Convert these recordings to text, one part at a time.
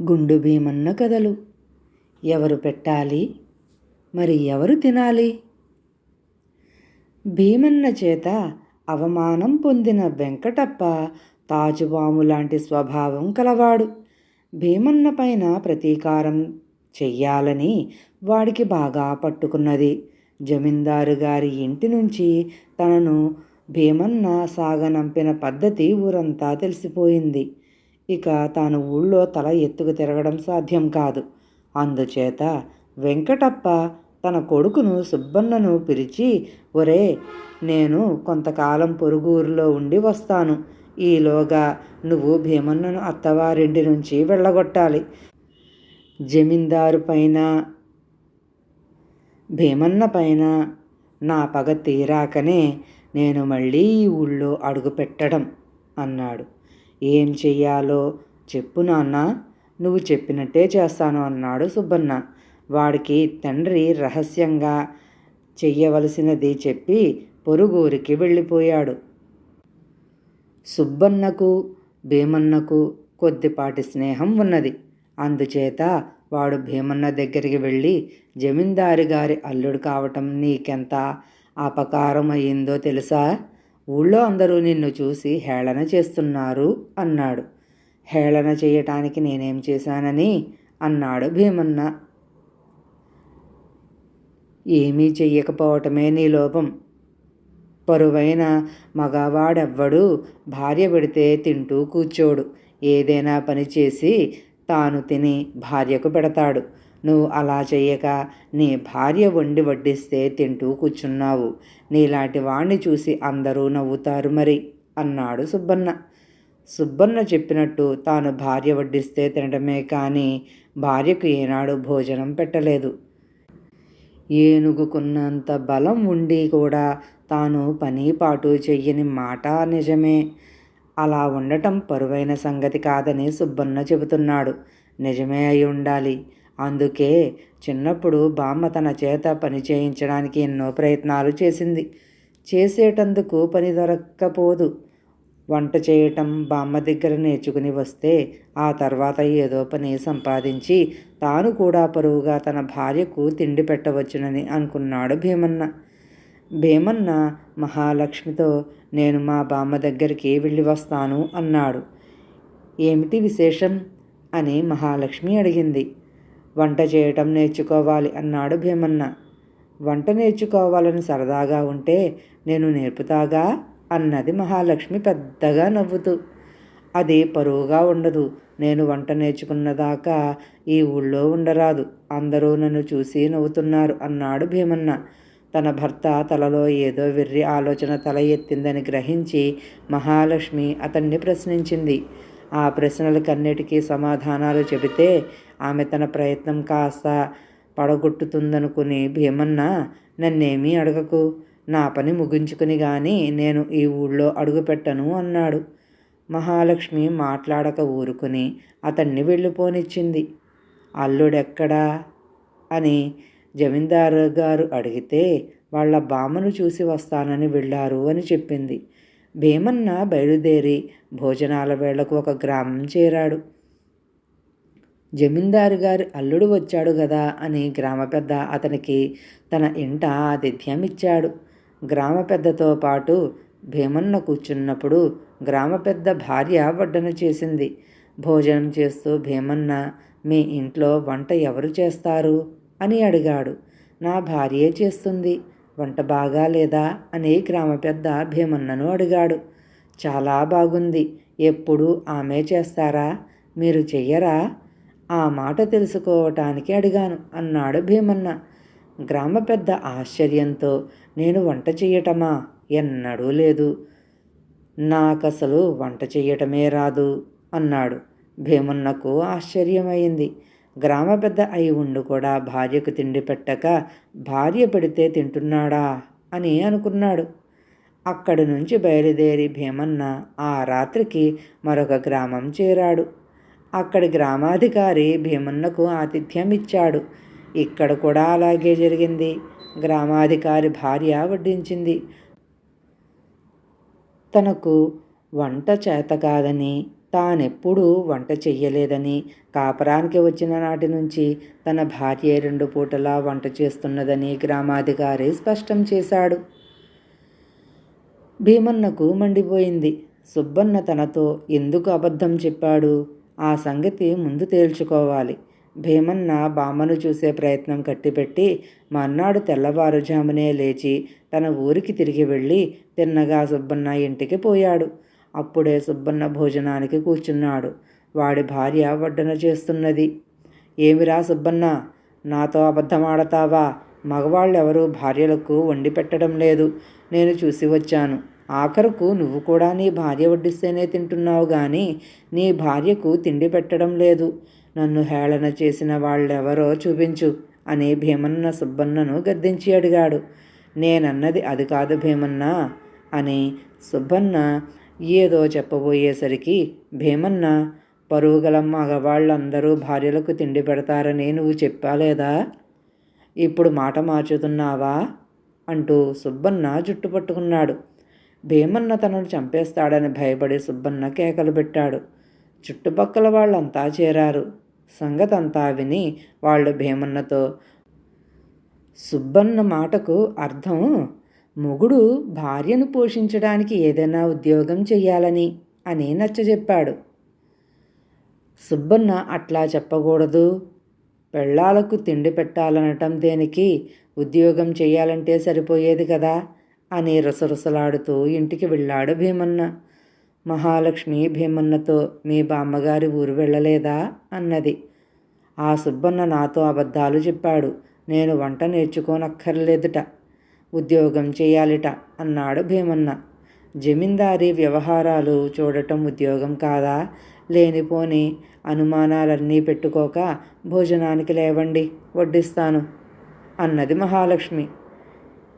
గుండు భీమన్న కథలు. ఎవరు పెట్టాలి? మరి ఎవరు తినాలి? భీమన్న చేత అవమానం పొందిన వెంకటప్ప తాజుబాము లాంటి స్వభావం కలవాడు. భీమన్న పైన ప్రతీకారం చెయ్యాలని వాడికి బాగా పట్టుకున్నది. జమీందారు గారి ఇంటి నుంచి తనను భీమన్న సాగనంపిన పద్ధతి ఊరంతా తెలిసిపోయింది. ఇక తాను ఊళ్ళో తల ఎత్తుకు తిరగడం సాధ్యం కాదు. అందుచేత వెంకటప్ప తన కొడుకును సుబ్బన్నను పిలిచి ఒరే నేను కొంతకాలం పొరుగురులో ఉండి వస్తాను. ఈలోగా నువ్వు భీమన్నను అత్తవారింటి నుంచి వెళ్ళగొట్టాలి. జమీందారు పైన భీమన్న పైన నా పగ తీరాకనే నేను మళ్ళీ ఈ ఊళ్ళో అడుగు పెట్టడం అన్నాడు. ఏం చెయ్యాలో చెప్పు నాన్న. నువ్వు చెప్పినట్టే చేస్తాను అన్నాడు సుబ్బన్న. వాడికి తండ్రి రహస్యంగా చెయ్యవలసినది చెప్పి పొరుగురికి వెళ్ళిపోయాడు. సుబ్బన్నకు భీమన్నకు కొద్దిపాటి స్నేహం ఉన్నది. అందుచేత వాడు భీమన్న దగ్గరికి వెళ్ళి జమీందారి గారి అల్లుడు కావటం నీకెంత అపకారం అయ్యిందో తెలుసా? ఊళ్ళో అందరూ నిన్ను చూసి హేళన చేస్తున్నారు అన్నాడు. హేళన చేయటానికి నేనేం చేశానని అన్నాడు భీమన్న. ఏమీ చెయ్యకపోవటమే నీ లోపం. పరువైన మగవాడెవ్వడు భార్య పెడితే తింటూ కూర్చోడు. ఏదైనా పని చేసి తాను తిని భార్యకు పెడతాడు. నువ్వు అలా చేయక నీ భార్య వండి వడ్డిస్తే తింటూ కూర్చున్నావు. నీలాంటి వాణ్ణి చూసి అందరూ నవ్వుతారు మరి అన్నాడు సుబ్బన్న. సుబ్బన్న చెప్పినట్టు తాను భార్య వడ్డిస్తే తినడమే కానీ భార్యకు ఏనాడు భోజనం పెట్టలేదు. ఏనుగుకున్నంత బలం ఉండి కూడా తాను పని పాటు చెయ్యని మాట నిజమే. అలా ఉండటం పరువైన సంగతి కాదని సుబ్బన్న చెబుతున్నాడు. నిజమే అయి ఉండాలి. అందుకే చిన్నప్పుడు బామ్మ తన చేత పని చేయించడానికి ఎన్నో ప్రయత్నాలు చేసింది. చేసేటందుకు పని దొరక్కపోదు. వంట చేయటం బామ్మ దగ్గర నేర్చుకుని వస్తే ఆ తర్వాత ఏదో పని సంపాదించి తాను కూడా పరువుగా తన భార్యకు తిండి పెట్టవచ్చునని అనుకున్నాడు భీమన్న. భీమన్న మహాలక్ష్మితో నేను మా బామ్మ దగ్గరికి వెళ్ళి వస్తాను అన్నాడు. ఏమిటి విశేషం? అని మహాలక్ష్మి అడిగింది. వంట చేయటం నేర్చుకోవాలి అన్నాడు భీమన్న. వంట నేర్చుకోవాలని సరదాగా ఉంటే నేను నేర్పుతాగా? అన్నది మహాలక్ష్మి పెద్దగా నవ్వుతూ. అది పరువుగా ఉండదు. నేను వంట నేర్చుకున్నదాకా ఈ ఊళ్ళో ఉండరాదు. అందరూ నన్ను చూసి నవ్వుతున్నారు అన్నాడు భీమన్న. తన భర్త తలలో ఏదో వెర్రి ఆలోచన తల ఎత్తిందని గ్రహించి మహాలక్ష్మి అతన్ని ప్రశ్నించింది. ఆ ప్రశ్నలకన్నిటికీ సమాధానాలు చెబితే ఆమె తన ప్రయత్నం కాస్త పడగొట్టుతుందనుకుని భీమన్న నన్నేమీ అడగకు. నా పని ముగించుకుని కానీ నేను ఈ ఊళ్ళో అడుగుపెట్టను అన్నాడు. మహాలక్ష్మి మాట్లాడక ఊరుకుని అతన్ని వెళ్ళిపోనిచ్చింది. అల్లుడెక్కడా? అని జమీందారు గారు అడిగితే వాళ్ళ బామ్మను చూసి వస్తానని వెళ్ళారు అని చెప్పింది. భీమన్న బయలుదేరి భోజనాల వేళకు ఒక గ్రామం చేరాడు. జమీందారు గారి అల్లుడు వచ్చాడు కదా అని గ్రామ పెద్ద అతనికి తన ఇంట ఆతిథ్యం ఇచ్చాడు. గ్రామ పెద్దతో పాటు భీమన్న కూర్చున్నప్పుడు గ్రామ పెద్ద భార్య వడ్డన చేసింది. భోజనం చేస్తూ భీమన్న మీ ఇంట్లో వంట ఎవరు చేస్తారు? అని అడిగాడు. నా భార్యే చేస్తుంది. వంట బాగా లేదా? అని గ్రామ పెద్ద భీమన్నను అడిగాడు. చాలా బాగుంది. ఎప్పుడు ఆమె చేస్తారా? మీరు చెయ్యరా? ఆ మాట తెలుసుకోవటానికి అడిగాను అన్నాడు భీమన్న. గ్రామ పెద్ద ఆశ్చర్యంతో నేను వంట చెయ్యటమా? ఎన్నడూ లేదు. నాకసలు వంట చెయ్యటమే రాదు అన్నాడు. భీమన్నకు ఆశ్చర్యమైంది. గ్రామ పెద్ద అయి ఉండి కూడా భార్యకు తిండి పెట్టక భార్య పెడితే తింటున్నాడా అని అనుకున్నాడు. అక్కడి నుంచి బయలుదేరి భీమన్న ఆ రాత్రికి మరొక గ్రామం చేరాడు. అక్కడి గ్రామాధికారి భీమన్నకు ఆతిథ్యం ఇచ్చాడు ఇక్కడ కూడా అలాగే జరిగింది. గ్రామాధికారి భార్య వడ్డించింది. తనకు వంట చేత కాదని తానెప్పుడూ వంట చెయ్యలేదని కాపరానికి వచ్చిన నాటి నుంచి తన భార్య రెండు పూటలా వంట చేస్తున్నదని గ్రామాధికారి స్పష్టం చేశాడు. భీమన్నకు మండిపోయింది. సుబ్బన్న తనతో ఎందుకు అబద్ధం చెప్పాడు? ఆ సంగతి ముందు తేల్చుకోవాలి. భీమన్న బామ్మను చూసే ప్రయత్నం కట్టిపెట్టి మర్నాడు తెల్లవారుజామునే లేచి తన ఊరికి తిరిగి వెళ్ళి తిన్నగా సుబ్బన్న ఇంటికి పోయాడు. అప్పుడే సుబ్బన్న భోజనానికి కూర్చున్నాడు. వాడి భార్య వడ్డన చేస్తున్నది. ఏమిరా సుబ్బన్న నాతో అబద్ధమాడతావా? మగవాళ్ళెవరూ భార్యలకు వండి పెట్టడం లేదు. నేను చూసి వచ్చాను. ఆఖరుకు నువ్వు కూడా నీ భార్య వడ్డిస్తేనే తింటున్నావు కానీ నీ భార్యకు తిండి పెట్టడం లేదు. నన్ను హేళన చేసిన వాళ్ళెవరో చూపించు అని భీమన్న సుబ్బన్నను గద్దించి అడిగాడు. నేనన్నది అది కాదు భీమన్న అని సుబ్బన్న ఏదో చెప్పబోయేసరికి భీమన్న పరుగుగల మగవాళ్ళందరూ భార్యలకు తిండి పెడతారని నువ్వు చెప్పాలేదా? ఇప్పుడు మాట మార్చుతున్నావా? అంటూ సుబ్బన్న జుట్టు పట్టుకున్నాడు. భీమన్న తనను చంపేస్తాడని భయపడి సుబ్బన్న కేకలు పెట్టాడు. చుట్టుపక్కల వాళ్ళంతా చేరారు. సంగతంతా విని వాళ్ళు భీమన్నతో సుబ్బన్న మాటకు అర్థం? మొగుడు భార్యను పోషించడానికి ఏదైనా ఉద్యోగం చెయ్యాలని అని నచ్చజెప్పాడు. సుబ్బన్న అట్లా చెప్పకూడదు. పెళ్ళాలకు తిండి పెట్టాలనటం దేనికి? ఉద్యోగం చేయాలంటే సరిపోయేది కదా? అని రుసరుసలాడుతూ ఇంటికి వెళ్ళాడు భీమన్న. మహాలక్ష్మి భీమన్నతో మీ బామ్మగారి ఊరు వెళ్ళలేదా? అన్నది. ఆ సుబ్బన్న నాతో అబద్ధాలు చెప్పాడు. నేను వంట నేర్చుకోనక్కర్లేదుట. ఉద్యోగం చేయాలిట అన్నాడు భీమన్న. జమీందారీ వ్యవహారాలు చూడటం ఉద్యోగం కాదా? లేనిపోని అనుమానాలన్నీ పెట్టుకోక భోజనానికి లేవండి వడ్డిస్తాను అన్నది మహాలక్ష్మి.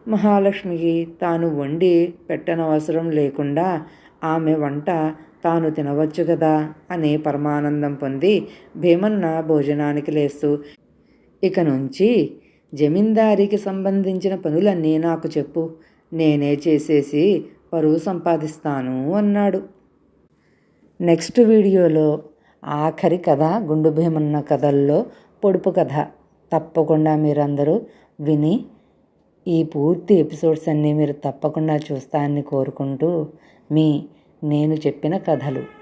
మహాలక్ష్మికి తాను వండి పెట్టనవసరం లేకుండా ఆమె వంట తాను తినవచ్చు కదా అని పరమానందం పొంది భీమన్న భోజనానికి లేస్తూ ఇక నుంచి జమీందారికి సంబంధించిన పనులన్నీ నాకు చెప్పు. నేనే చేసేసి పరువు సంపాదిస్తాను అన్నాడు. నెక్స్ట్ వీడియోలో ఆఖరి కథ గుండు భీమన్న కథల్లో పొడుపు కథ. తప్పకుండా మీరందరూ విని ఈ పూర్తి ఎపిసోడ్స్ అన్నీ మీరు తప్పకుండా చూస్తారని కోరుకుంటూ మీ నేను చెప్పిన కథలు.